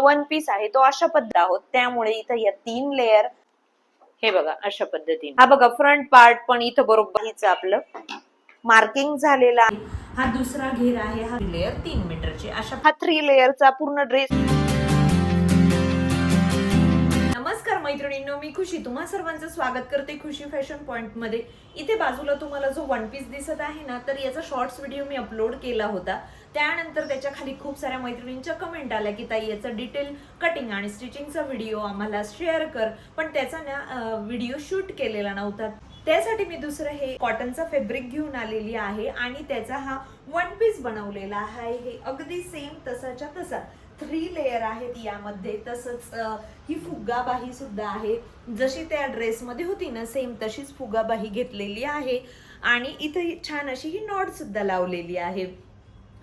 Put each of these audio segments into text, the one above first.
One piece आहे तो अशा पद्धत आहोत. त्यामुळे इथं या तीन लेअर हे बघा अशा पद्धतीने. हा बघा फ्रंट पार्ट पण इथं बरोबर हीच आपलं मार्किंग झालेला हा दुसरा घेर आहे हा लेअर तीन मीटरची अशा हा थ्री लेअरचा पूर्ण ड्रेस मैत्रिणींनो मी खुशी. तुम्हा सर्वांचं स्वागत करते खुशी फॅशन पॉईंटमध्ये इथे बाजूला तुम्हाला जो वन पीस दिसत आहे ना तर याचा शॉर्ट्स व्हिडिओ मी अपलोड केला होता. त्यानंतर त्याच्याखाली खूप साऱ्या मैत्रिणींच्या कमेंट आल्या की ताई याचा डिटेल कटिंग आणि स्टिचिंगचा व्हिडिओ आम्हाला शेअर कर. पण त्याचा ना व्हिडिओ शूट केलेला नव्हता. त्यासाठी मी दुसरं हे कॉटनचा फॅब्रिक घेऊन आलेली आहे आणि त्याचा हा वन पीस बनवलेला आहे. हे अगदी सेम तसाच्या तसा. थ्री लेअर आहेत यामध्ये. तसंच ही फुगाबाही सुद्धा आहे. जशी त्या ड्रेसमध्ये होती ना सेम तशीच फुगाबाही घेतलेली आहे. आणि इथे छान अशी ही नॉट सुद्धा लावलेली आहे.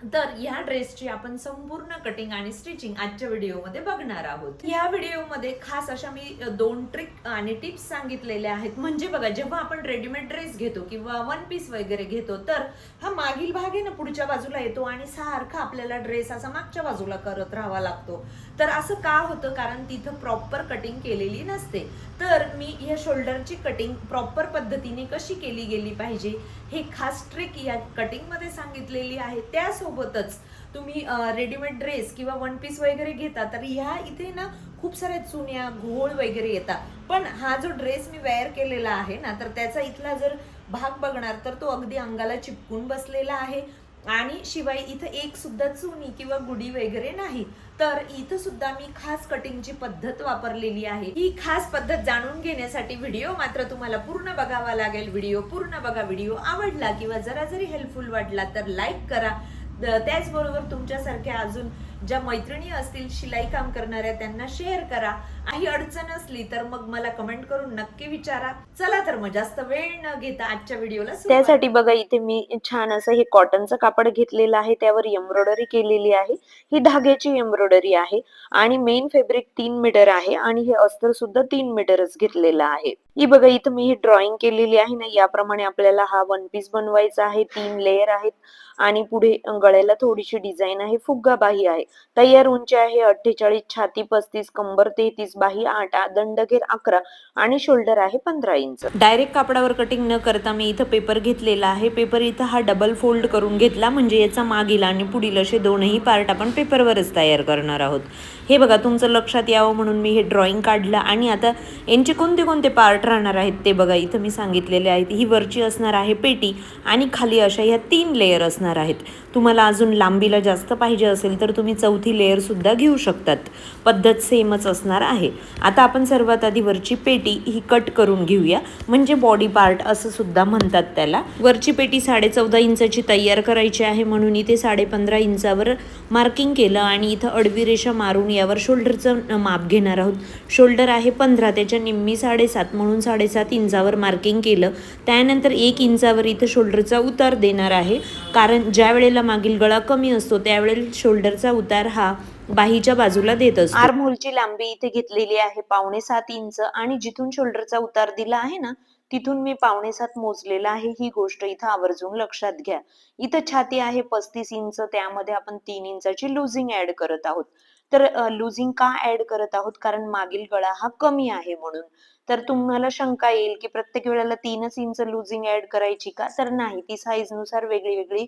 तर ह्या ड्रेसची आपण संपूर्ण कटिंग आणि स्टिचिंग आजच्या व्हिडिओमध्ये बघणार आहोत. या व्हिडिओमध्ये खास अशा मी दोन ट्रिक आणि टिप्स सांगितलेल्या आहेत. म्हणजे बघा जेव्हा आपण रेडीमेड ड्रेस घेतो किंवा वन पीस वगैरे घेतो तर हा मागील भाग आहे ना पुढच्या बाजूला येतो आणि सारखा आपल्याला ड्रेस असा मागच्या बाजूला करत राहावा लागतो. तर असं का होतं? कारण तिथं प्रॉपर कटिंग केलेली नसते. तर मी या शोल्डरची कटिंग प्रॉपर पद्धतीने कशी केली गेली पाहिजे? हे खास ट्रिक या कटिंगमध्ये सांगितलेली आहे. त्यासोबतच तुम्ही रेडीमेड ड्रेस किंवा वन पीस वगैरे घेता तर ह्या इथे ना खूप साऱ्या चुन्या घोळ वगैरे येतात. पण हा जो ड्रेस मी वेअर केलेला आहे ना तर त्याचा इथला जर भाग बघणार तर तो अगदी अंगाला चिपकून बसलेला आहे. आणि शिवाय इथं एक सुद्धा चुनी किंवा गुडी वगैरे नाही. तर इथं सुद्धा मी खास कटिंगची पद्धत वापरलेली आहे. ही खास पद्धत जाणून घेण्यासाठी व्हिडिओ मात्र तुम्हाला पूर्ण बघावा लागेल. व्हिडिओ पूर्ण बघा. व्हिडिओ आवडला किंवा जरा जरी हेल्पफुल वाटला तर लाईक करा. त्याचबरोबर तुमच्यासारख्या अजून ज्या मैत्रिणी असतील शिलाई काम करणाऱ्या त्यांना शेअर करा. काही अडचण असली तर मग मला कमेंट करून नक्की विचारा. चला तर मग जास्त वेळ न घेता आजच्या व्हिडिओला त्यासाठी बघा इथे मी छान असं हे कॉटनचं कापड घेतलेलं आहे. त्यावर एम्ब्रॉयडरी केलेली आहे. ही धाग्याची एम्ब्रॉयडरी आहे. आणि मेन फॅब्रिक तीन मीटर आहे. आणि हे अस्तर सुद्धा तीन मीटरच घेतलेलं आहे. ही बघा इथं मी ही ड्रॉइंग केलेली आहे ना याप्रमाणे आपल्याला हा वन पीस बनवायचा आहे तीन लेयर आहेत आणि पुढे गळ्याला थोडीशी डिझाईन आहे फुग्गा बाही आहे. तयार उंची आहे अठ्ठेचाळीस छाती पस्तीस कंबर तेहतीस बाही आठ दंडघेर अकरा आणि शोल्डर आहे पंधरा इंच. डायरेक्ट कापडावर कटिंग न करता मी इथं पेपर घेतलेला आहे. पेपर इथं हा डबल फोल्ड करून घेतला म्हणजे याचा मागील आणि पुढील असे दोनही पार्ट आपण पेपरवरच तयार करणार आहोत. हे बघा तुमचं लक्षात यावं म्हणून मी हे ड्रॉइंग काढलं आणि आता यांचे कोणते कोणते पार्ट राहणार आहेत ते बघा इथं मी सांगितलेले आहेत. ही वरची असणार आहे पेटी आणि खाली अशा ह्या तीन लेयर असणार आहेत. तुम्हाला अजून लांबीला जास्त पाहिजे असेल तर तुम्ही चौथी लेअरसुद्धा घेऊ शकतात. पद्धत सेमच असणार आहे. आता आपण सर्वात आधी वरची पेटी ही कट करून घेऊया. म्हणजे बॉडी पार्ट असं सुद्धा म्हणतात त्याला. वरची पेटी साडे चौदा इंचाची तयार करायची आहे म्हणून इथे साडे पंधरा इंचावर मार्किंग केलं आणि इथं अडवी रेषा मारून यावर शोल्डरचं माप घेणार आहोत. शोल्डर आहे पंधरा त्याच्या निम्मी साडेसात म्हणून साडेसात इंचावर मार्किंग केलं. त्यानंतर एक इंचावर इथं शोल्डरचा उतार देणार आहे. कारण ज्या वेळेला मागील गळा कमी असतो त्यावेळेला शोल्डरचा उतार हा बाहीच्या बाजूला देत असतो. आर्म होलची लांबी इथे घेतलेली आहे पावणे सात इंच. आणि जिथून शोल्डरचा उतार दिला आहे ना तिथून मी पावणे सात मोजलेला आहे. ही गोष्ट इथं आवर्जून लक्षात घ्या. इथं छाती आहे पस्तीस इंच त्यामध्ये आपण तीन इंचाची लुझिंग ऍड करत आहोत. तर लुझिंग का ऍड करत आहोत? कारण मागील गळा हा कमी आहे म्हणून. तर तुम्हाला शंका येईल की प्रत्येक वेळेला तीनच इंच लुझिंग ऍड करायची का? तर नाही. ती साईजनुसार वेगळी वेगळी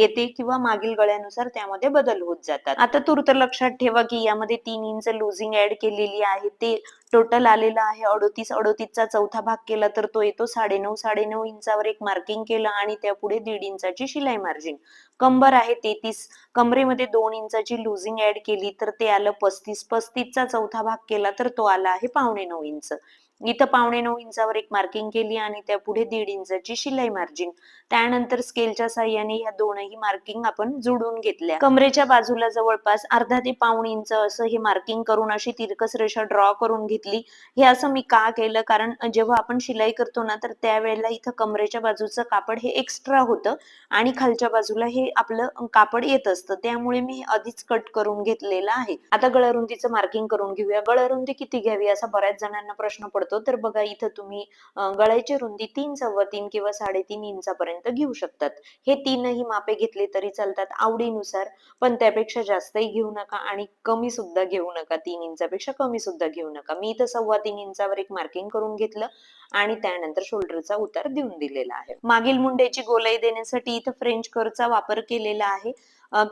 येते किंवा मागील गळ्यानुसार त्यामध्ये बदल होत जातात. आता तूर्त लक्षात ठेवा की यामध्ये तीन इंच लुझिंग ऍड केलेली आहे. ते टोटल आलेलं आहे अडोतीस अडोतीसचा चौथा भाग केला तर तो येतो साडेनऊ साडेनऊ इंचावर एक मार्किंग केलं आणि त्यापुढे दीड इंचाची शिलाई मार्जिन कंबर आहे तेहतीस कमरेमध्ये दोन इंचाची लुझिंग ऍड केली तर ते आलं पस्तीस पस्तीसचा चौथा भाग केला तर तो आला आहे पावणे नऊ इंच. इथं पावणे नऊ इंचावर एक मार्किंग केली आणि त्यापुढे दीड इंचाची शिलाई मार्जिन त्यानंतर स्केलच्या साह्याने ह्या दोनही मार्किंग आपण जुडून घेतल्या. कमरेच्या बाजूला जवळपास अर्धा ते पाऊण इंच असं हे मार्किंग करून अशी तिरकस रेषा ड्रॉ करून घेतली. हे असं मी का केलं? कारण जेव्हा आपण शिलाई करतो ना तर त्यावेळेला इथं कमरेच्या बाजूचं कापड हे एक्स्ट्रा होतं आणि खालच्या बाजूला हे आपलं कापड येत असतं. त्यामुळे मी हे आधीच कट करून घेतलेलं आहे. आता गळरुंदीचं मार्किंग करून घेऊया. गळरुंदी किती घ्यावी असा बऱ्याच जणांना प्रश्न पडतो. तर बघा इथं तुम्ही गळ्याची रुंदी तीन सव्वा तीन किंवा साडेतीन इंचापर्यंत पर्यंत घेऊ शकतात. हे तीनही मापे घेतले तरी चालतात आवडीनुसार पण त्यापेक्षा जास्तही घेऊ नका आणि कमी सुद्धा घेऊ नका. तीन इंचापेक्षा कमी सुद्धा घेऊ नका. मी इथं सव्वा तीन इंचावर एक मार्किंग करून घेतलं आणि त्यानंतर शोल्डरचा उतार देऊन दिलेला आहे. मागील मुंड्याची गोलाई देण्यासाठी इथं फ्रेंच करचा वापर केलेला आहे.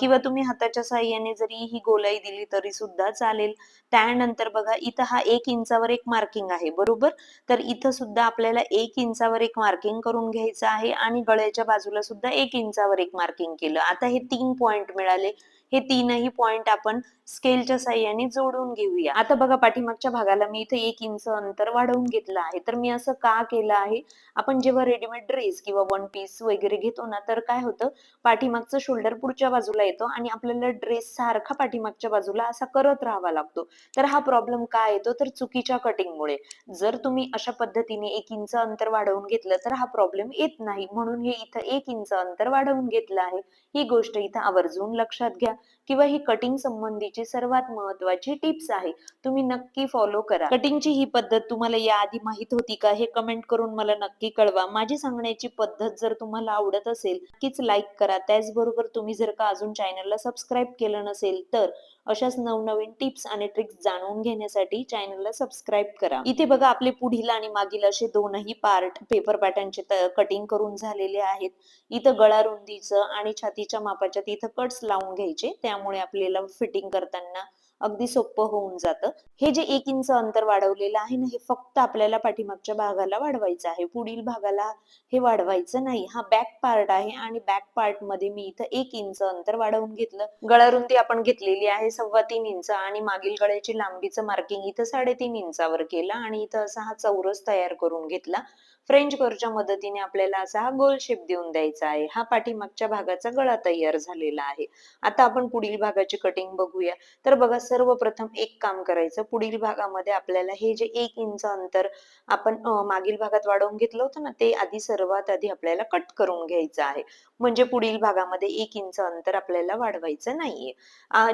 किंवा तुम्ही हाताच्या साह्याने जरी ही गोलाई दिली तरी सुद्धा चालेल. त्यानंतर बघा इथं हा एक इंचावर एक मार्किंग आहे बरोबर? तर इथं सुद्धा आपल्याला एक इंचावर एक मार्किंग करून घ्यायचं आहे आणि गळ्याच्या बाजूला सुद्धा एक इंचावर एक मार्किंग केलं. आता हे तीन पॉइंट मिळाले. हे तीनही पॉइंट आपण स्केलच्या साह्याने जोडून घेऊया. आता बघा पाठीमागच्या भागाला मी इथे एक इंच अंतर वाढवून घेतलं आहे. तर मी असं का केलं आहे? आपण जेव्हा रेडीमेड ड्रेस किंवा वन पीस वगैरे घेतो ना तर काय होतं? पाठीमागचं शोल्डर पुढच्या बाजूला येतो आणि आपल्याला ड्रेस सारखा पाठीमागच्या बाजूला असा करत राहावा लागतो. तर हा प्रॉब्लेम काय येतो? तर चुकीच्या कटिंगमुळे जर तुम्ही अशा पद्धतीने एक इंच अंतर वाढवून घेतलं तर हा प्रॉब्लेम येत नाही. म्हणून हे इथं एक इंच अंतर वाढवून घेतलं आहे. ही गोष्ट इथं आवर्जून लक्षात घ्या. किंवा ही कटिंग संबंधीची सर्वात महत्वाची टिप्स आहे. तुम्ही नक्की फॉलो करा. कटिंगची ही पद्धत तुम्हाला याआधी माहीत होती का? हे कमेंट करून मला नक्की कळवा. माझी सांगण्याची पद्धत जर तुम्हाला आवडत असेल नक्कीच लाईक करा. त्याचबरोबर तुम्ही जर का अजून चॅनलला सबस्क्राईब केलं नसेल तर अशाच नवनवीन टिप्स आणि ट्रिक्स जाणून घेण्यासाठी चॅनलला सबस्क्राईब करा. इथे बघा आपले पुढील आणि मागील असे दोनही पार्ट पेपर पॅटर्नचे कटिंग करून झालेले आहेत. इथं गळा रुंदीचं आणि छातीच्या मापाच्या तिथं कट्स लावून घ्यायचे. त्यामुळे आपल्याला फिटिंग करताना अगदी सोपं होऊन जातं. हे जे एक इंच अंतर वाढवलेलं आहे ना हे फक्त आपल्याला पाठीमागच्या भागाला वाढवायचं आहे. पुढील भागाला हे वाढवायचं नाही. हा बॅक पार्ट आहे आणि बॅक पार्टमध्ये मी इथं एक इंच अंतर वाढवून घेतलं. गळारुंदी आपण घेतलेली आहे सव्वा तीन इंच आणि मागील गळ्याची लांबीचं मार्किंग इथं साडेतीन इंचावर केलं आणि इथं असा हा चौरस तयार करून घेतला. फ्रेंच करच्या मदतीने आपल्याला असा हा गोल शेप देऊन द्यायचा आहे. हा पाठीमागच्या भागाचा गळा तयार झालेला आहे. आता आपण पुढील भागाची कटिंग बघूया. तर बघा सर्वप्रथम एक काम करायचं. पुढील भागामध्ये आपल्याला हे जे एक इंच अंतर आपण मागील भागात वाढवून घेतलं होतं ना ते आधी सर्वात आधी आपल्याला कट करून घ्यायचं आहे. म्हणजे पुढील भागामध्ये एक इंच अंतर आपल्याला वाढवायचं नाहीये.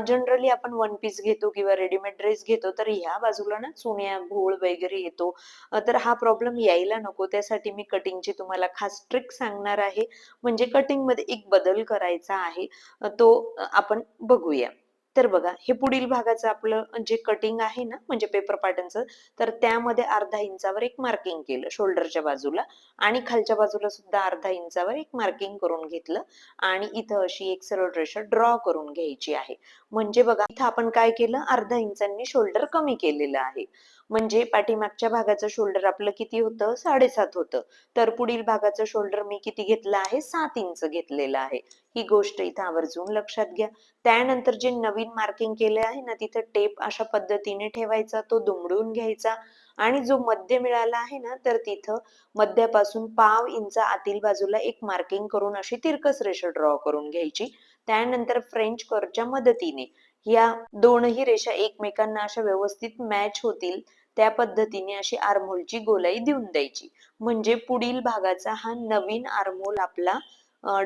जनरली आपण वन पीस घेतो किंवा रेडीमेड ड्रेस घेतो तर ह्या बाजूला ना चुन्या घोळ वगैरे येतो. तर हा प्रॉब्लेम यायला नको. त्या त्यासाठी मी कटिंगची तुम्हाला खास ट्रिक सांगणार आहे. म्हणजे कटिंगमध्ये एक बदल करायचा आहे. तो आपण बघूया. तर बघा हे पुढील भागाचं आपलं जे कटिंग आहे ना म्हणजे पेपर पॅटर्नचं तर त्यामध्ये अर्धा इंचावर एक मार्किंग केलं शोल्डरच्या बाजूला आणि खालच्या बाजूला सुद्धा अर्धा इंचावर एक मार्किंग करून घेतलं आणि इथं अशी एक सरळ रेषा ड्रॉ करून घ्यायची आहे. म्हणजे बघा इथं आपण काय केलं? अर्धा इंचांनी शोल्डर कमी केलेलं आहे. म्हणजे पाठीमागच्या भागाचं शोल्डर आपलं किती होतं? साडेसात होतं. तर पुढील भागाचं शोल्डर मी किती घेतलं आहे? सात इंच घेतलेलं आहे. ही गोष्ट इथं आवर्जून लक्षात घ्या. त्यानंतर जे नवीन मार्किंग केले आहे ना तिथं टेप अशा पद्धतीने ठेवायचा तो दुमडून घ्यायचा. आणि जो मध्य मिळाला आहे ना तर तिथं मध्यापासून पाव इंच आतील बाजूला एक मार्किंग करून अशी तिरकस रेषा ड्रॉ करून घ्यायची. त्यानंतर फ्रेंच कर्वच्या मदतीने. या दोनही रेषा एकमेकांना अशा व्यवस्थित मॅच होतील त्या पद्धतीने अशी आर्मोलची गोलाई देऊन द्यायची. म्हणजे पुढील भागाचा हा नवीन आर्मोल आपला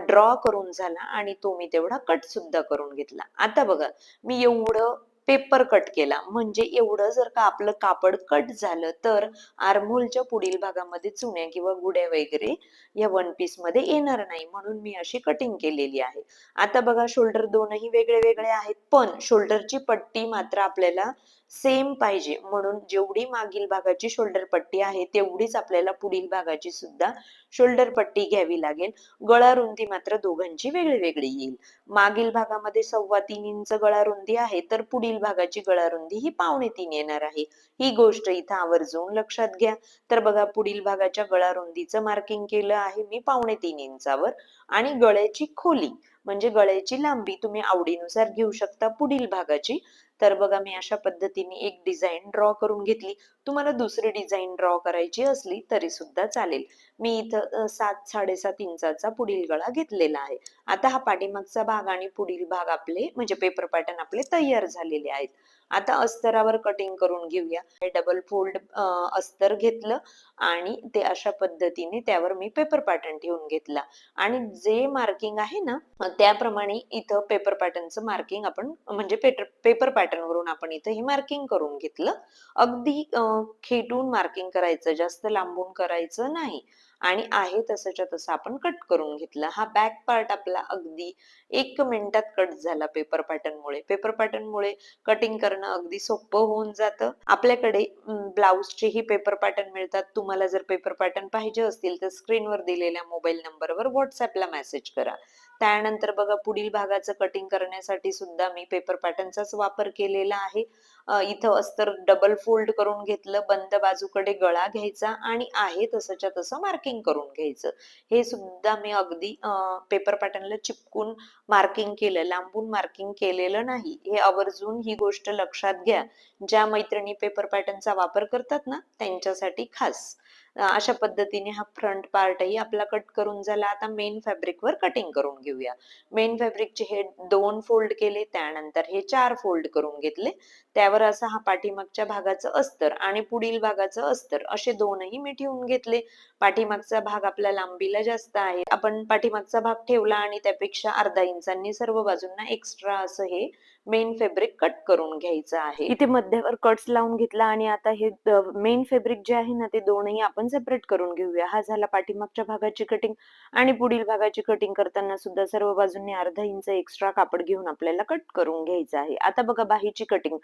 ड्रॉ करून झाला आणि तो मी तेवढा कट सुद्धा करून घेतला. आता बघा मी एवढं पेपर कट केला. म्हणजे एवढं जर का आपलं कापड कट झालं तर आर्महोलच्या पुढील भागामध्ये चुण्या किंवा गुड्या वगैरे या वन पीसमध्ये येणार नाही. म्हणून मी अशी कटिंग केलेली आहे. आता बघा शोल्डर दोनही वेगळे वेगळे आहेत पण शोल्डरची पट्टी मात्र आपल्याला सेम पाहिजे. म्हणून जेवढी मागील भागाची शोल्डर पट्टी आहे तेवढीच आपल्याला पुढील भागाची सुद्धा शोल्डर पट्टी घ्यावी लागेल. गळा रुंदी मात्र दोघांची वेगळी वेगळी येईल. मागील भागामध्ये सव्वा तीन इंच गळा रुंदी आहे तर पुढील भागाची गळा रुंदी ही पावणे तीन येणार आहे. ही गोष्ट इथं आवर्जून लक्षात घ्या. तर बघा पुढील भागाच्या गळा रुंदीचं मार्किंग केलं आहे मी पावणे तीन इंचावर. आणि गळ्याची खोली म्हणजे गळ्याची लांबी तुम्ही आवडीनुसार घेऊ शकता पुढील भागाची. तर बघा मी अशा पद्धतीने एक डिझाईन ड्रॉ करून घेतली. तुम्हाला दुसरी डिझाईन ड्रॉ करायची असली तरी सुद्धा चालेल. मी इथं सात साडेसात इंचाचा पुढील गळा घेतलेला आहे. आता हा पाठीमागचा भाग आणि पुढील भाग आपले म्हणजे पेपर पॅटर्न आपले तयार झालेले आहेत. आता अस्तरावर कटिंग करून घेऊया. डबल फोल्ड अस्तर घेतलं आणि ते अशा पद्धतीने त्यावर मी पेपर पॅटर्न ठेवून घेतला. आणि जे मार्किंग आहे ना त्याप्रमाणे इथं पेपर पॅटर्नचं मार्किंग आपण म्हणजे पेपर पॅटर्न वरून आपण इथं हे मार्किंग करून घेतलं. अगदी खेटून मार्किंग करायचं जास्त लांबून करायचं नाही. आणि आहे तसंच्या तसं आपण कट करून घेतलं. हा बॅक पार्ट आपला अगदी एक मिनिटात कट झाला पेपर पॅटर्नमुळे पेपर पॅटर्नमुळे कटिंग करणं अगदी सोपं होऊन जातं. आपल्याकडे ब्लाऊजचेही पेपर पॅटर्न मिळतात. तुम्हाला जर पेपर पॅटर्न पाहिजे असतील तर स्क्रीनवर दिलेल्या मोबाईल नंबरवर व्हॉट्सअपला मेसेज करा. त्यानंतर बघा पुढील भागाचं कटिंग करण्यासाठी सुद्धा मी पेपर पॅटर्नचाच वापर केलेला आहे. इथं अस्तर डबल फोल्ड करून घेतलं बंद बाजूकडे गळा घ्यायचा आणि आहे तसंच्या तसं मार्किंग करून घ्यायचं. हे सुद्धा मी अगदी पेपर पॅटर्नला चिपकून मार्किंग केलं लांबून मार्किंग केलेलं नाही. हे आवर्जून ही गोष्ट लक्षात घ्या. ज्या मैत्रिणी पेपर पॅटर्नचा वापर करतात ना त्यांच्यासाठी खास. अशा पद्धतीने हा फ्रंट पार्टही आपला कट करून झाला. आता मेन फॅब्रिकवर कटिंग करून घेऊया. मेन फॅब्रिकचे हे दोन फोल्ड केले त्यानंतर हे चार फोल्ड करून घेतले. त्यावर असा हा पाठीमागच्या भागाचं अस्तर आणि पुढील भागाचं अस्तर असे दोनही मी ठेवून घेतले. पाठीमागचा भाग आपल्या लांबीला जास्त आहे. आपण पाठीमागचा भाग ठेवला आणि त्यापेक्षा अर्धा इंचांनी सर्व बाजूंना एक्स्ट्रा असं हे मेन फॅब्रिक कट करून घ्यायचं आहे. इथे मध्यावर कट्स लावून घेतला आणि आता हे मेन फॅब्रिक जे आहे ना ते दोनही आपण सेपरेट करून घेऊया. हा झाला पाठीमागच्या भागाची कटिंग आणि पुढील भागाची कटिंग करताना सुद्धा सर्व बाजूंनी अर्धा इंच एक्स्ट्रा कापड घेऊन आपल्याला कट करून घ्यायचं आहे. आता बघा बाहीची कटिंग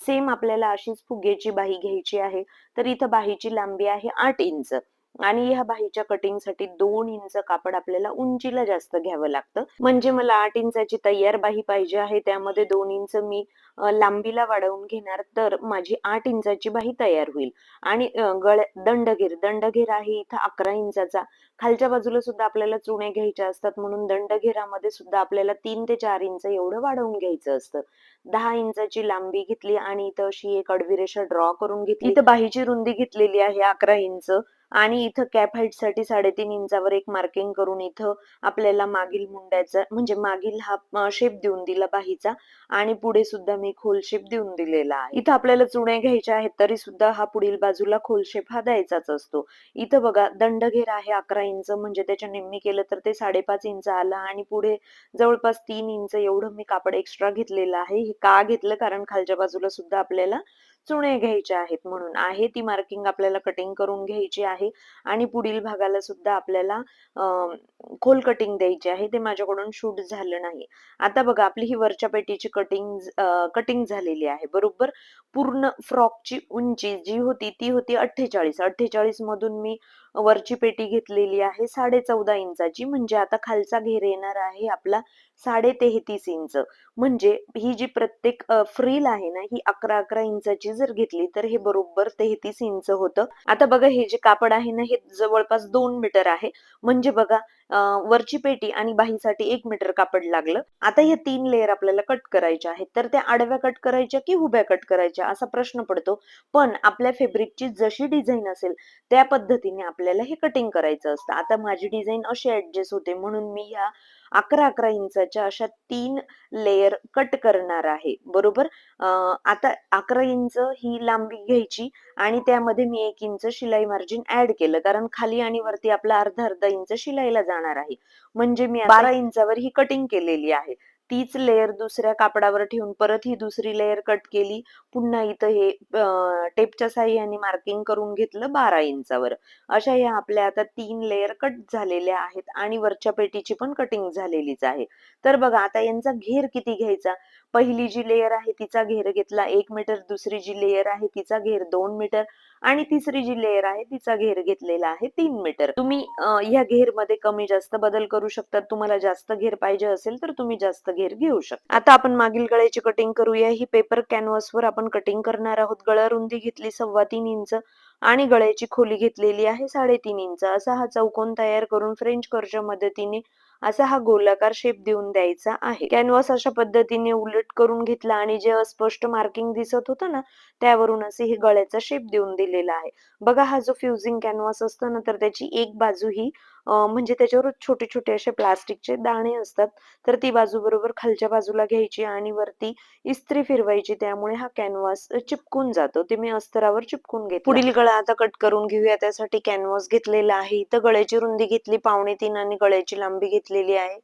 सेम आपल्याला अशीच फुग्याची बाही घ्यायची आहे. तर इथं बाहीची लांबी आहे आठ इंच आणि ह्या बाहीच्या कटिंगसाठी दोन इंच कापड आपल्याला उंचीला जास्त घ्यावं लागतं. म्हणजे मला आठ इंचाची तयार बाही पाहिजे आहे त्यामध्ये दोन इंच मी लांबीला वाढवून घेणार तर माझी आठ इंचाची बाही तयार होईल. आणि गळ दंडघेर दंडगेर आहे इथं अकरा इंचाचा. खालच्या बाजूला सुद्धा आपल्याला चुणे घ्यायच्या असतात म्हणून दंडघेरामध्ये सुद्धा आपल्याला तीन ते चार इंच एवढं वाढवून घ्यायचं असतं. दहा इंचाची लांबी घेतली आणि इथं अशी एक अडवी रेषा ड्रॉ करून घेतली. इथं बाहीची रुंदी घेतलेली आहे अकरा इंच. आणि इथं कॅप हाईटसाठी साडेतीन इंचावर एक मार्किंग करून इथं आपल्याला मागील मुंड्याचा म्हणजे मागील हा शेप देऊन दिला बाहीचा आणि पुढे सुद्धा मी खोल शेप देऊन दिलेला. आहे इथं आपल्याला चुण्या घ्यायच्या आहेत तरी सुद्धा हा पुढील बाजूला खोल शेप हा द्यायचाच असतो. इथं बघा दंडघेर आहे अकरा इंच म्हणजे त्याच्या निम्मी केलं तर ते साडेपाच इंच आला आणि पुढे जवळपास तीन इंच एवढं मी कापड एक्स्ट्रा घेतलेलं आहे. हे का घेतलं? कारण खालच्या बाजूला सुद्धा आपल्याला चुणे घ्यायच्या आहेत म्हणून. आहे ती मार्किंग आपल्याला कटिंग करून घ्यायची आहे आणि पुढील भागाला सुद्धा आपल्याला खोल कटिंग द्यायची आहे. ते माझ्याकडून शूट झालं नाही. आता बघा आपली ही वरच्या पेटीची कटिंग कटिंग झालेली आहे. बरोबर? पूर्ण फ्रॉकची उंची जी होती ती होती अठ्ठेचाळीस. अठ्ठेचाळीस मधून मी वरची पेटी घेतलेली आहे साडे चौदा इंचाची. म्हणजे आता खालचा घेर येणार आहे आपला साडे तेहतीस इंच. म्हणजे ही जी प्रत्येक फ्रील आहे ना ही अकरा अकरा इंचाची जर घेतली तर हे बरोबर तेहतीस इंच होतं. आता बघा हे जे कापड आहे ना हे जवळपास दोन मीटर आहे. म्हणजे बघा वरची पेटी आणि बाहीसाठी एक मीटर कापड लागलं. आता हे तीन लेअर आपल्याला कट करायच्या आहेत. तर त्या आडव्या कट करायच्या की उभ्या कट करायच्या असा प्रश्न पडतो. पण आपल्या फेब्रिकची जशी डिझाईन असेल त्या पद्धतीने आपल्याला हे कटिंग करायचं असतं. आता माझी डिझाईन अशी ऍडजस्ट होते म्हणून मी ह्या अकरा अकरा इंचाच्या अशा तीन लेयर कट करणार आहे. बरोबर? आता अकरा इंच ही लांबी घ्यायची आणि त्यामध्ये मी एक इंच शिलाई मार्जिन ऍड केलं. कारण खाली आणि वरती आपला अर्धा अर्धा इंच शिलाईला जाणार आहे. म्हणजे मी बारा इंचावर ही कटिंग केलेली आहे. तीच लेअर दुसऱ्या कापडावर ठेवून परत ही दुसरी लेअर कट केली. पुन्हा इथं हे टेपच्या साह्याने मार्किंग करून घेतलं बारा इंचावर. अशा ह्या आपल्या आता तीन लेअर कट झालेल्या आहेत आणि वरच्या पेटीची पण कटिंग झालेलीच आहे. तर बघा आता यांचा घेर किती घ्यायचा? पहिली जी लेयर आहे तिचा घेर घेतला एक मीटर दुसरी जी लेयर आहे तिचा घेर दोन मीटर आणि तिसरी जी लेयर आहे तिचा घेर घेतलेला आहे तीन मीटर तुम्ही या ह्या घेरमध्ये कमी जास्त बदल करू शकता तुम्हाला जास्त घेर पाहिजे असेल तर तुम्ही जास्त घेर घेऊ शकता. आता आपण मागील गळ्याची कटिंग करूया. ही पेपर कॅनव्हास वर आपण कटिंग करणार आहोत. गळा रुंदी घेतली सव्वा तीन इंच आणि गळ्याची खोली घेतलेली आहे साडेतीन इंच. असा हा चौकोन तयार करून फ्रेंच कर्जच्या मदतीने असा हा गोलाकार शेप देऊन द्यायचा आहे. कॅनव्हास अशा पद्धतीने उलट करून घेतला आणि जे अस्पष्ट मार्किंग दिसत होतं ना त्यावरून असे हे गळ्याचा शेप देऊन दिलेला आहे. बघा हा जो फ्युजिंग कॅनव्हास असतो ना तर त्याची एक बाजू ही म्हणजे त्याच्यावर छोटे छोटे असे प्लास्टिकचे दाणे असतात. तर ती बाजू बरोबर खालच्या बाजूला घ्यायची आणि वरती इस्त्री फिरवायची. त्यामुळे हा कॅनव्हास चिपकून जातो. ते मी अस्तरावर चिपकून घेते पुढील गळा आता कट करून घेऊया. त्यासाठी कॅनव्हास घेतलेला आहे. इथं गळ्याची रुंदी घेतली. पावणे तीन आणि गळ्याची लांबी घेतलेली आहे.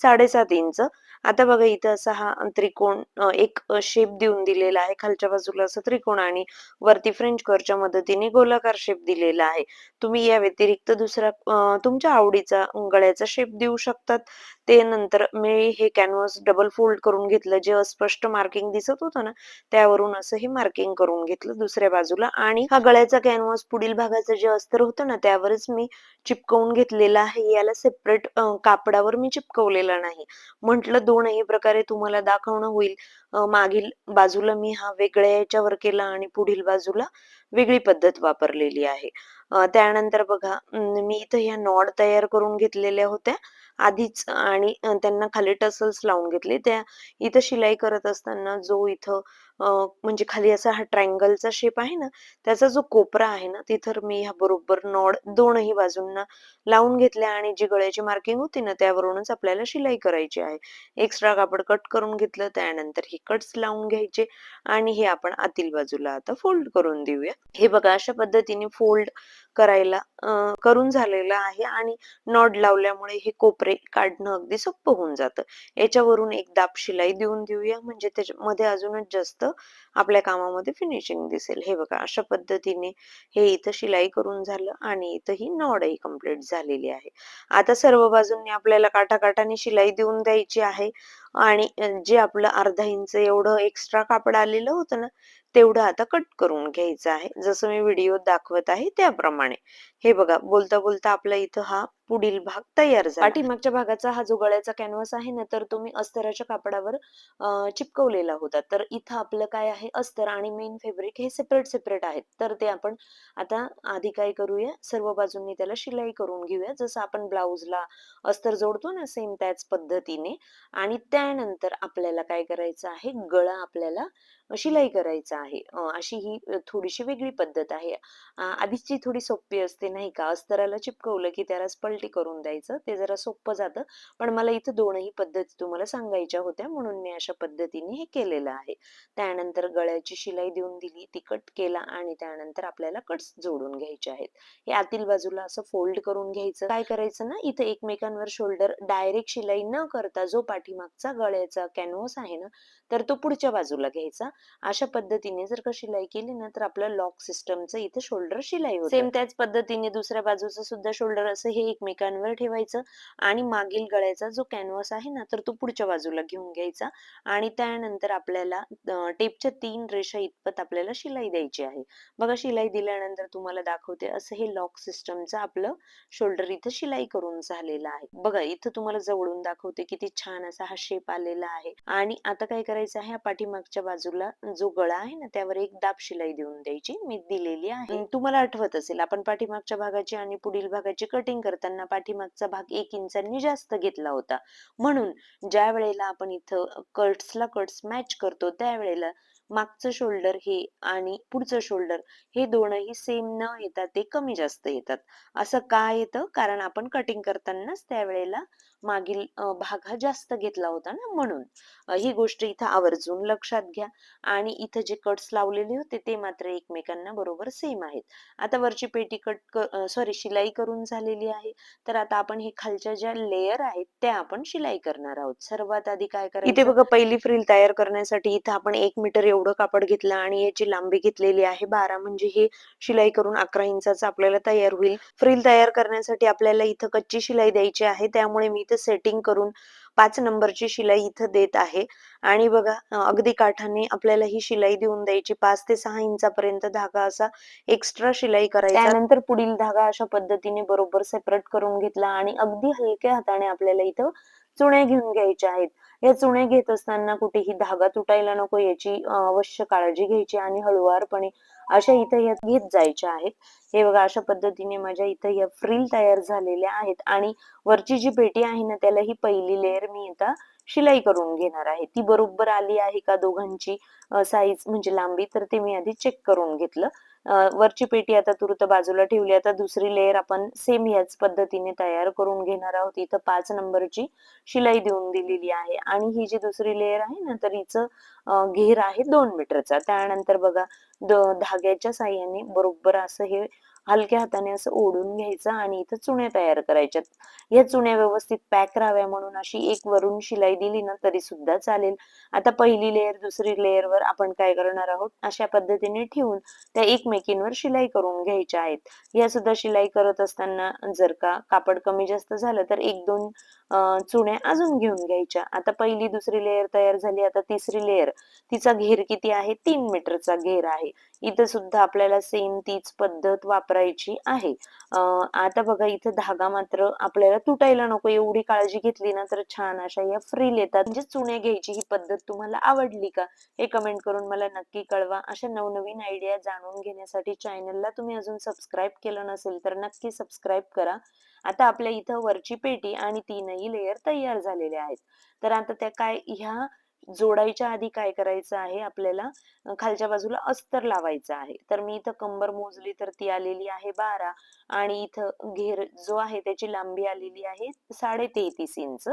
साडेसात इंच. आता बघा इथं असा हा त्रिकोण एक शेप देऊन दिलेला आहे. खालच्या बाजूला असं त्रिकोण आणि वरती फ्रेंच कर्वच्या मदतीने गोलाकार शेप दिलेला आहे. तुम्ही या व्यतिरिक्त दुसरा तुमच्या आवडीचा गळ्याचा शेप देऊ शकतात. ते नंतर मी हे कॅनव्हास डबल फोल्ड करून घेतलं. जे अस्पष्ट मार्किंग दिसत होतं ना त्यावरून असं हे मार्किंग करून घेतलं दुसऱ्या बाजूला. आणि हा गळ्याचा कॅनव्हास पुढील भागाचं जे अस्तर होतं ना त्यावरच मी चिपकवून घेतलेला आहे. याला सेपरेट कापडावर मी चिपकवलेला नाही. म्हटलं दोनही प्रकारे तुम्हाला दाखवणं होईल. मागील बाजूला मी हा वेगळ्या याच्यावर केला आणि पुढील बाजूला वेगळी पद्धत वापरलेली आहे. त्यानंतर बघा मी इथं ह्या नॉड तयार करून घेतलेल्या होत्या. आधीच आणि त्यांना खाली टसल्स लावून घेतले. त्या इथं शिलाई करत असताना जो इथं म्हणजे खाली असा हा ट्रायंगलचा शेप आहे ना त्याचा जो कोपरा आहे ना तिथं मी ह्या बरोबर नॉड दोनही बाजूंना लावून घेतल्या आणि जी गळ्याची मार्किंग होती ना त्यावरूनच आपल्याला शिलाई करायची आहे. एक्स्ट्रा कापड कट करून घेतलं त्यानंतर हे कट्स लावून घ्यायचे आणि हे आपण आतील बाजूला आता फोल्ड करून देऊया. हे बघा अशा पद्धतीने फोल्ड करायला करून झालेलं आहे आणि नॉड लावल्यामुळे हे कोपरे काढणं अगदी सोपं होऊन जातं. याच्यावरून एक दाब शिलाई देऊन देऊया म्हणजे त्याच्यामध्ये अजूनच जास्त आपल्या कामामध्ये फिनिशिंग दिसेल. हे बघा अशा पद्धतीने हे इथं शिलाई करून झालं आणि इथं ही नॉडही कंप्लीट झालेली आहे. आता सर्व बाजूंनी आपल्याला काठाकाठाने शिलाई देऊन द्यायची आहे आणि जे आपलं अर्धा इंच एवढं एक्स्ट्रा कापड आलेलं होतं ना तेवढं आता कट करून घ्यायचं आहे. जसं मी व्हिडिओ दाखवत आहे त्याप्रमाणे. हे बघा बोलता बोलता आपला इथं हा पुढील भाग तयार झाला. पाठीमागच्या भागाचा हा जो गळ्याचा कॅनव्हास आहे ना तर तुम्ही अस्तराच्या कापडावर चिपकवलेला होता. तर इथं आपलं काय आहे? अस्तर आणि मेन फेब्रिक हे सेपरेट सेपरेट आहेत. तर ते आपण आता आधी काय करूया? सर्व बाजूंनी त्याला शिलाई करून घेऊया. जसं आपण ब्लाऊजला अस्तर जोडतो ना सेम त्याच पद्धतीने. आणि त्यानंतर आपल्याला काय करायचं आहे? गळा आपल्याला शिलाई करायचा आहे. अशी ही थोडीशी वेगळी पद्धत आहे. आधीची थोडी सोपी असते नाही का? अस्तराला चिपकवलं की त्यालाच पलटी करून द्यायचं ते जरा सोपं जातं. पण मला इथं दोनही पद्धती तुम्हाला सांगायच्या होत्या म्हणून मी अशा पद्धतीने हे केलेलं आहे. त्यानंतर गळ्याची शिलाई देऊन दिली ती कट केला आणि त्यानंतर आपल्याला कट्स जोडून घ्यायचे आहेत. हे आतील बाजूला असं फोल्ड करून घ्यायचं. काय करायचं ना इथं एकमेकांवर शोल्डर डायरेक्ट शिलाई न करता जो पाठीमागचा गळ्याचा कॅनव्हस आहे ना तर तो पुढच्या बाजूला घ्यायचा. अशा पद्धतीने जर का शिलाई केली ना तर आपलं लॉक सिस्टमचं इथे शोल्डर शिलाई होते. सेम त्याच पद्धतीने दुसऱ्या बाजूचं सुद्धा शोल्डर असं हे एकमेकांवर ठेवायचं आणि मागील गळ्याचा जो कॅनव्हास आहे ना तर तो पुढच्या बाजूला घेऊन घ्यायचा आणि त्यानंतर आपल्याला टेपच्या तीन रेषा इतपत आपल्याला शिलाई द्यायची आहे. बघा शिलाई दिल्यानंतर तुम्हाला दाखवते असं हे लॉक सिस्टमचं आपलं शोल्डर इथं शिलाई करून झालेलं आहे. बघा इथं तुम्हाला जवळून दाखवते किती छान असा हा शेप आलेला आहे. आणि आता काय करायचं आहे पाठीमागच्या बाजूला जो गळा आहे ना त्यावर एक दाब शिलाई देऊन द्यायची. मी दिलेली आहे. तुम्हाला आठवत असेल आपण पाठीमागच्या भागाची आणि पुढील भागाची कटिंग करताना पाठीमागचा भाग एक इंचांनी जास्त घेतला होता. म्हणून ज्या वेळेला आपण इथं कट्सला कट्स मॅच करतो त्यावेळेला मागचं शोल्डर हे आणि पुढचं शोल्डर हे दोनही सेम न येतात ते कमी जास्त येतात. असं का येतं? कारण आपण कटिंग करतानाच त्यावेळेला मागील भाग हा जास्त घेतला होता ना म्हणून. ही गोष्ट इथं आवर्जून लक्षात घ्या. आणि इथं जे कट्स लावलेले होते ते मात्र एकमेकांना बरोबर सेम आहेत. आता वरची पेटी कट सॉरी शिलाई करून झालेली आहे. तर आता आपण हे खालच्या ज्या लेयर आहेत त्या आपण शिलाई करणार आहोत. सर्वात आधी काय करायचं? इथे बघा पहिली फ्रिल तयार करण्यासाठी इथं आपण एक मीटर एवढं कापड घेतलं आणि याची लांबी घेतलेली आहे. बारा म्हणजे हे शिलाई करून अकरा इंचाचं आपल्याला तयार होईल. फ्रिल तयार करण्यासाठी आपल्याला इथं कच्ची शिलाई द्यायची आहे. त्यामुळे मी इथं सेटिंग करून पाच नंबरची शिलाई इथं देत आहे. आणि बघा अगदी काठाने आपल्याला ही शिलाई देऊन द्यायची. पाच ते सहा इंचापर्यंत धागा असा एक्स्ट्रा शिलाई करायचा. त्यानंतर पुढील धागा अशा पद्धतीने बरोबर सेपरेट करून घेतला आणि अगदी हलक्या हाताने आपल्याला इथं चुण्या घेऊन घ्यायच्या आहेत. या चुण्या घेत असताना कुठेही धागा तुटायला नको याची अवश्य काळजी घ्यायची आणि हळुवारपणे अशा इथं या घेत जायच्या आहेत. हे बघा अशा पद्धतीने माझ्या इथं या फ्रिल तयार झालेल्या आहेत आणि वरची जी पेटी आहे ना त्याला ही पहिली लेअर मी आता शिलाई करून घेणार आहे. ती बरोबर आली आहे का दोघांची साईज म्हणजे लांबी तर ते मी आधी चेक करून घेतलं. वरची पेटी आता तुरुत बाजूला ठेवली. आता दुसरी लेअर आपण सेम याच पद्धतीने तयार करून घेणार आहोत. इथं पाच नंबरची शिलाई देऊन दिलेली आहे. आणि ही जी दुसरी लेअर आहे ना तर हिचं घेर आहे दोन मीटरचा त्यानंतर बघा द धाग्याच्या साह्याने बरोबर असं हे हलक्या हाताने असं ओढून घ्यायचं आणि इथं चुण्या तयार करायच्यात. या चुण्या व्यवस्थित पॅक राहाव्या म्हणून अशी एक वरून शिलाई दिली ना तरी सुद्धा चालेल. आता पहिली लेअर दुसरी लेअर वर आपण काय करणार आहोत? अशा पद्धतीने ठेवून त्या एकमेकींवर शिलाई करून घ्यायच्या आहेत. या सुद्धा शिलाई करत असताना जर का कापड कमी जास्त झालं तर एक दोन चुण्या अजून घेऊन घ्यायच्या. आता पहिली दुसरी लेअर तयार झाली आता तिसरी लेअर तिचा घेर किती आहे? तीन मीटरचा घेर आहे. इथं सुद्धा आपल्याला सेम तीच पद्धत वापरायची आहे. आता बघा इथं धागा मात्र आपल्याला तुटायला नको एवढी काळजी घेतली ना तर छान अशा या फ्रील येतात. म्हणजे चुण्या घ्यायची ही पद्धत तुम्हाला आवडली का? हे कमेंट करून मला नक्की कळवा. अशा नवनवीन आयडिया जाणून घेण्यासाठी चॅनलला तुम्ही अजून सबस्क्राईब केलं नसेल तर नक्की सबस्क्राईब करा. आता आपल्या इथं वरची पेटी आणि तीनही लेयर तयार झालेले आहेत. तर आता त्या काय ह्या जोडायच्या आधी काय करायचं आहे आपल्याला? खालच्या बाजूला अस्तर लावायचं आहे. तर मी इथं कंबर मोजली तर ती आलेली आहे बारा आणि इथं घेर जो आहे त्याची लांबी आलेली आहे साडे तेहतीस इंच.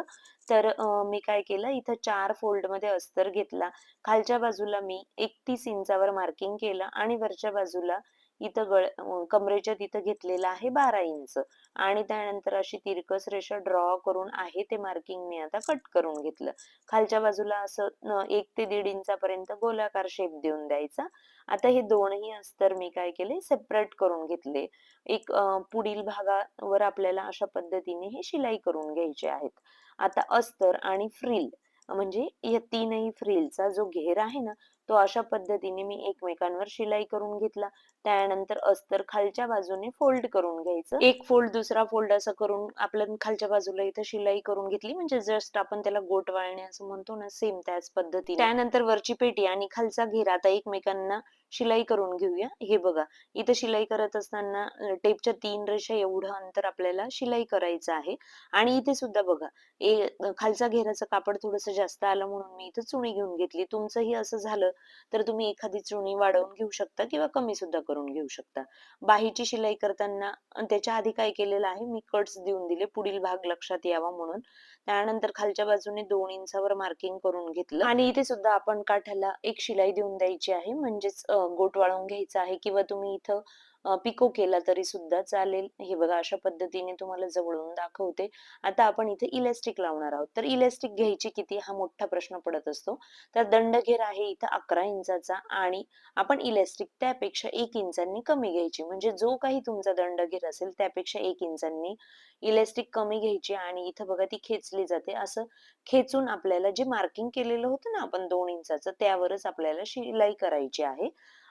तर मी काय केलं? इथं चार फोल्डमध्ये अस्तर घेतला. खालच्या बाजूला मी एकतीस इंचावर मार्किंग केलं आणि वरच्या बाजूला इथं गळ कमरेच्या तिथं घेतलेलं आहे बारा इंच. आणि त्यानंतर अशी तिरकस रेषा ड्रॉ करून आहे ते मार्किंग मी आता कट करून घेतलं. खालच्या बाजूला असं एक ते दीड इंचापर्यंत गोलाकार शेप देऊन द्यायचा. आता हे दोनही अस्तर मी काय केले? सेपरेट करून घेतले. एक पुढील भागावर आपल्याला अशा पद्धतीने हे शिलाई करून घ्यायचे आहेत. आता अस्तर आणि फ्रिल म्हणजे या तीनही फ्रिलचा जो घेर आहे ना तो अशा पद्धतीने मी एकमेकांवर शिलाई करून घेतला. त्यानंतर अस्तर खालच्या बाजूने फोल्ड करून घ्यायचं. एक फोल्ड दुसरा फोल्ड असं करून आपण खालच्या बाजूला इथं शिलाई करून घेतली. म्हणजे जस्ट आपण त्याला गोट वाळणे असं म्हणतो ना सेम त्याच पद्धतीने. त्यानंतर वरची पेटी आणि खालचा घेर आता एकमेकांना शिलाई करून घेऊया. हे बघा इथं शिलाई करत असताना टेपच्या तीन रेषा एवढं अंतर आपल्याला शिलाई करायचं आहे. आणि इथे सुद्धा बघा ए खालचा घेराचं कापड थोडस जास्त आलं म्हणून मी इथं चुणी घेऊन घेतली. तुमचंही असं झालं तर तुम्ही एखादी चुणी वाढवून घेऊ शकता किंवा कमी सुद्धा करून घेऊ शकता. बाहीची शिलाई करताना त्याच्या आधी काय केलेलं आहे? मी कट्स देऊन दिले पुढील भाग लक्षात यावा म्हणून. त्यानंतर खालच्या बाजूने दोन इंचावर मार्किंग करून घेतलं. आणि इथे सुद्धा आपण काठाला एक शिलाई देऊन द्यायची आहे. म्हणजेच गोट वाळून घ्यायचं आहे. किंवा तुम्ही इथं पिको केला तरी सुद्धा चालेल. हे बघा अशा पद्धतीने तुम्हाला जवळून दाखवते. आता आपण इथे इलेस्टिक लावणार आहोत. तर इलेस्टिक घ्यायची किती? हा मोठा प्रश्न पडत असतो. तर दंडघेर आहे इथं अकरा इंचाचा आणि आपण इलेस्टिक त्यापेक्षा एक इंचांनी कमी घ्यायची. म्हणजे जो काही तुमचा दंडघेर असेल त्यापेक्षा एक इंचांनी इलेस्टिक कमी घ्यायची आणि इथं बघा ती खेचली जाते. असं खेचून आपल्याला जे मार्किंग केलेलं होतं ना आपण दोन इंचाचं त्यावरच आपल्याला शिलाई करायची आहे.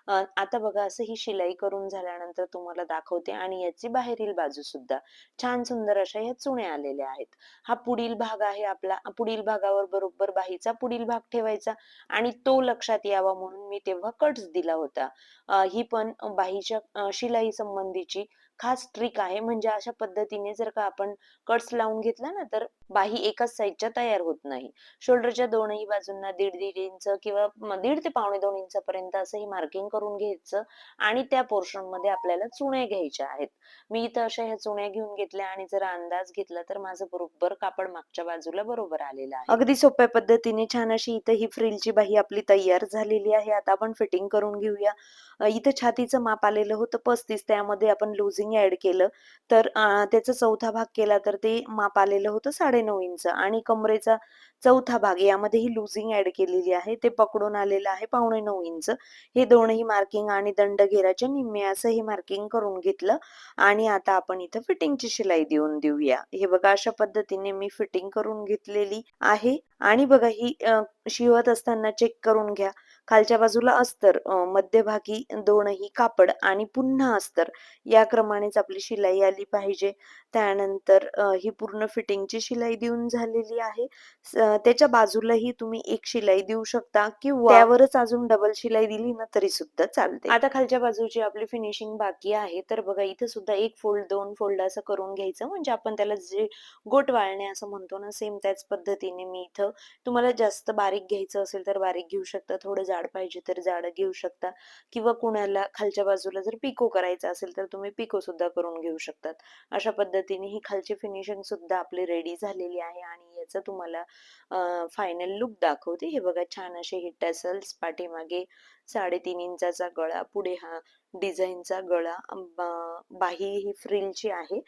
आता बघा असं ही शिलाई करून झाल्यानंतर तुम्हाला दाखवते आणि याची बाहेरील बाजू सुद्धा छान सुंदर अशा ह्या चुण्या आलेल्या आहेत. हा पुढील भाग आहे आपला पुढील भागावर बरोबर बाहीचा पुढील भाग ठेवायचा आणि तो लक्षात यावा म्हणून मी तेव्हा कट्स दिला होता. ही पण बाहीच्या शिलाई संबंधीची खास ट्रिक आहे. म्हणजे अशा पद्धतीने जर का आपण कट्स लावून घेतला ना तर बाही एकाच साईडच्या तयार होत नाही. शोल्डरच्या दोनही बाजूंना दीड दीड इंच किंवा दीड ते पावणे दोन इंचापर्यंत असं ही मार्किंग करून घ्यायचं आणि त्या पोर्शनमध्ये आपल्याला चुण्या घ्यायच्या आहेत. मी इथं अशा ह्या चुण्या घेऊन घेतल्या आणि जर अंदाज घेतला तर माझं बरोबर कापड मागच्या बाजूला बरोबर आलेलं आहे. अगदी सोप्या पद्धतीने छान अशी इथं ही फ्रिलची बाही आपली तयार झालेली आहे. आता आपण फिटिंग करून घेऊया. इथं छातीचं माप आलेलं होतं पस्तीस त्यामध्ये आपण लुझिंग ऍड केलं. तर त्याचा चौथा भाग केला तर ते माप आलेलं होतं साडेनऊ इंच आणि कमरेचा चौथा भाग यामध्ये ही लुझिंग ऍड केलेली आहे. ते पकडून आलेलं आहे पावणे नऊ इंच. हे दोनही मार्किंग आणि दंड घेराचे निम्मे असं हे मार्किंग करून घेतलं. आणि आता आपण इथं फिटिंगची शिलाई देऊन देऊया. हे बघा अशा पद्धतीने मी फिटिंग करून घेतलेली आहे. आणि बघा ही शिवत असताना चेक करून घ्या. खालच्या बाजूला अस्तर मध्यभागी दोनही कापड आणि पुन्हा अस्तर. या क्रमानेच आपली शिलाई आली पाहिजे. त्यानंतर ही पूर्ण फिटिंगची शिलाई देऊन झालेली आहे. त्याच्या बाजूलाही तुम्ही एक शिलाई देऊ शकता किंवा त्यावरच अजून डबल शिलाई दिली ना तरी सुद्धा चालते. आता खालच्या बाजूची आपली फिनिशिंग बाकी आहे. तर बघा इथे सुद्धा एक फोल्ड दोन फोल्ड असं करून घ्यायचं. म्हणजे आपण त्याला जे गोट वाळणे असं म्हणतो ना सेम त्याच पद्धतीने मी इथं तुम्हाला जास्त बारीक घ्यायचं असेल तर बारीक घेऊ शकता. थोडं जाड झाड पाहिजे तर झाड घेऊ शकता. किंवा कुणाला खालच्या बाजूला जर पिको करायचं असेल तर तुम्ही पिको सुद्धा करून घेऊ शकतात. अशा पद्धतीने ही खालची फिनिशिंग सुद्धा आपली रेडी झालेली आहे आणि याचं तुम्हाला फायनल लुक दाखवते. हे बघा छान असे हे टॅसल्स पाठीमागे साडेतीन इंचाचा गळा पुढे हा डिझाईनचा गळा बाही ही फ्रिलची आहे.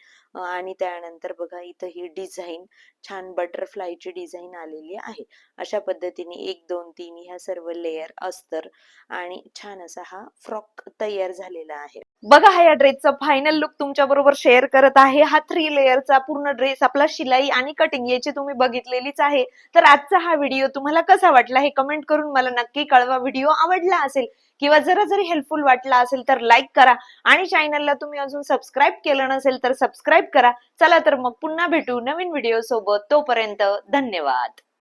आणि त्यानंतर बघा इथं ही डिझाईन छान बटरफ्लायची डिझाईन आलेली आहे. अशा पद्धतीने एक दोन तीन ह्या सर्व लेयर अस्तर आणि छान असा हा फ्रॉक तयार झालेला आहे. बघा हा या ड्रेसचा फायनल लुक तुमच्या बरोबर शेअर करत आहे. हा थ्री लेअरचा पूर्ण ड्रेस आपला शिलाई आणि कटिंग याची तुम्ही बघितलेलीच आहे. तर आजचा हा व्हिडिओ तुम्हाला कसा वाटला हे कमेंट करून मला नक्की कळवा. व्हिडिओ आवडला असेल किंवा जरा जरी हेल्पफुल वाटला असेल तर लाईक करा. आणि चॅनलला तुम्ही अजून सबस्क्राईब केलं नसेल तर सबस्क्राईब करा. चला तर मग पुन्हा भेटू नवीन व्हिडिओ सोबत. तोपर्यंत धन्यवाद.